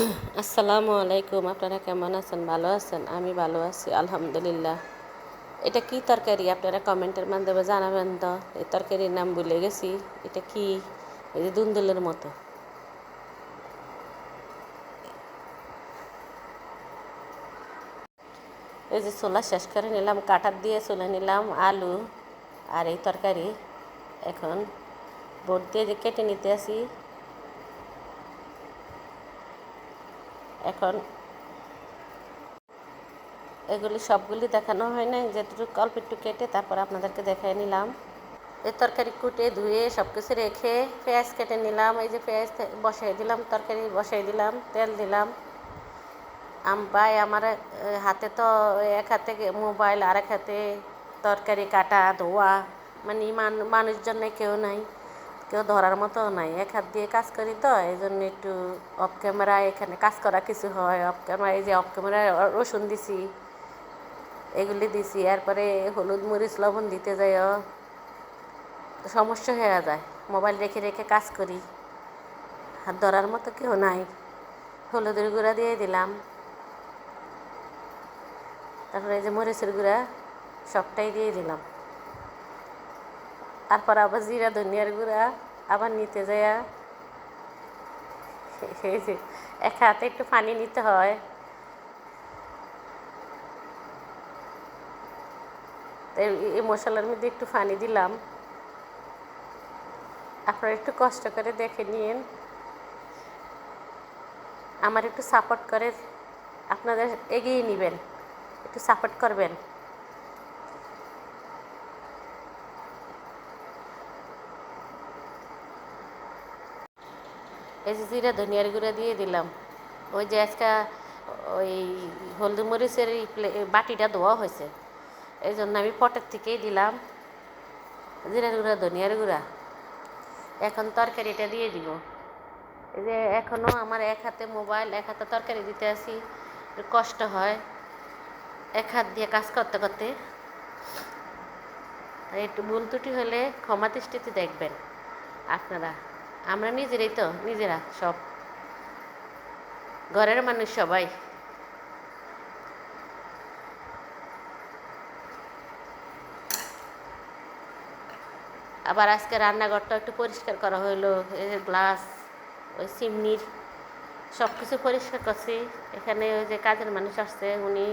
আসসালামু আলাইকুম, আপনারা কেমন আছেন? ভালো আছেন? আমি ভালো আছি, আলহামদুলিল্লাহ। এটা কি তরকারি? আপনারা কমেন্টের মাধ্যমে জানাবেন তো। এই তরকারির নাম ভুলে গেছি। এটা কি? এই যে দুন্দুলের মতো। এই যে ছোলা শেষ করে নিলাম, কাটার দিয়ে চলে নিলাম, আলু আর এই তরকারি। এখন বোট দিয়ে যে কেটে নিতে আসি। এখন। এগুলি সবগুলি দেখানো হয় নাই, যেটুকু অল্প একটু কেটে তারপর আপনাদেরকে দেখাই নিলাম। এই তরকারি কুটে ধুয়ে সব কিছু রেখে পেঁয়াজ কেটে নিলাম, এই যে পেঁয়াজ বসাই দিলাম, তরকারি বসাই দিলাম, তেল দিলাম। আম ভাই আমার হাতে তো এক হাতে মোবাইল আর এক হাতে তরকারি কাটা, ধোয়া মানে মান- মানুষজন কেউ নাই। কেউ ধরার মতো নাই। এক হাত দিয়ে কাজ করি তো এই জন্য একটু অফ ক্যামেরায় এখানে কাজ করা কিছু হয়। অফ ক্যামেরা এই যে অফ ক্যামেরায় রসুন দিছি, এগুলি দিছি, এরপরে হলুদ মরিচ, লবণ দিতে যাই সমস্যা হয়ে যায় মোবাইল রেখে রেখে কাজ করি। হাত ধরার মতো কেউ নাই। হলুদের গুঁড়া দিয়ে দিলাম। তারপরে এই যে মরিচের গুঁড়া সবটাই দিয়ে দিলাম। তারপর আবার জিরা, ধনিয়ার গুঁড়া আবার নিতে যাইয়া এই যে এক হাতে একটু পানি নিতে হয়। এই মশলার মধ্যে একটু পানি দিলাম। আপনারা একটু কষ্ট করে দেখে নিন। আমার একটু সাপোর্ট করে আপনাদের এগিয়ে নেবেন। একটু সাপোর্ট করবেন। এই যে জিরা ধনিয়ার গুঁড়া দিয়ে দিলাম। ওই যে আজকে ওই হলদি মরিচের বাটিটা ধোয়া হয়েছে। এই জন্য আমি পটের থেকেই দিলাম জিরা গুঁড়া, ধনিয়ার গুঁড়া। এখন তরকারিটা দিয়ে দিব। এই যে এখনও আমার এক হাতে মোবাইল, এক হাতে তরকারি দিতে আসি কষ্ট হয়। এক হাত দিয়ে কাজ করতে করতে। একটু ভুল ত্রুটি হলে ক্ষমা দৃষ্টিতে দেখবেন আপনারা। আমরা নিজেরাই তো, নিজেরা সব। ঘরের মানুষ সবাই। আবার আজকে রান্নাঘরটা একটু পরিষ্কার করা হলো গ্লাস ওই চিমনির সব কিছু পরিষ্কার করছি। এখানে ওই যে কাজের মানুষ আসছে, উনি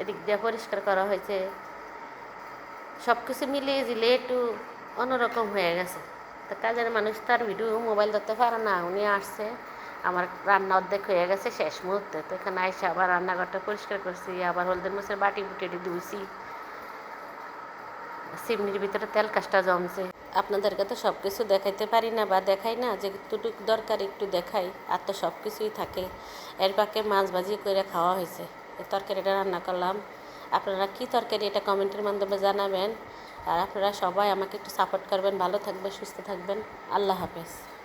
এদিক দিয়ে পরিষ্কার করা হয়েছে। সব কিছু মিলিয়ে দিলে একটু অন্যরকম হয়ে গেছে। তো কাজের মানুষ তার ভিডিও মোবাইল ধরতে পারে না। উনি আসছে, আমার রান্না অর্ধেক হয়ে গেছে, শেষ মুহূর্তে। তো এখানে আইসে আবার রান্নাঘরটা পরিষ্কার করছি, আবার হলদের মাছের বাটি বুটি ধুইছি সিমনির ভিতরে তেল কাজটা জমছে। আপনাদেরকে তো সব কিছু দেখাইতে পারি না বা দেখাই না যে যেটুক দরকার একটু দেখাই, আর তো সব কিছুই থাকে। এর পাকে মাছ ভাজি করে খাওয়া হয়েছে। তরকারিটা রান্না করলাম। আপনারা কি তরকারি এটা কমেন্টের মাধ্যমে জানাবেন। আর আপনারা সবাই আমাকে একটু সাপোর্ট করবেন, ভালো থাকবেন, সুস্থ থাকবেন। আল্লাহ হাফেজ।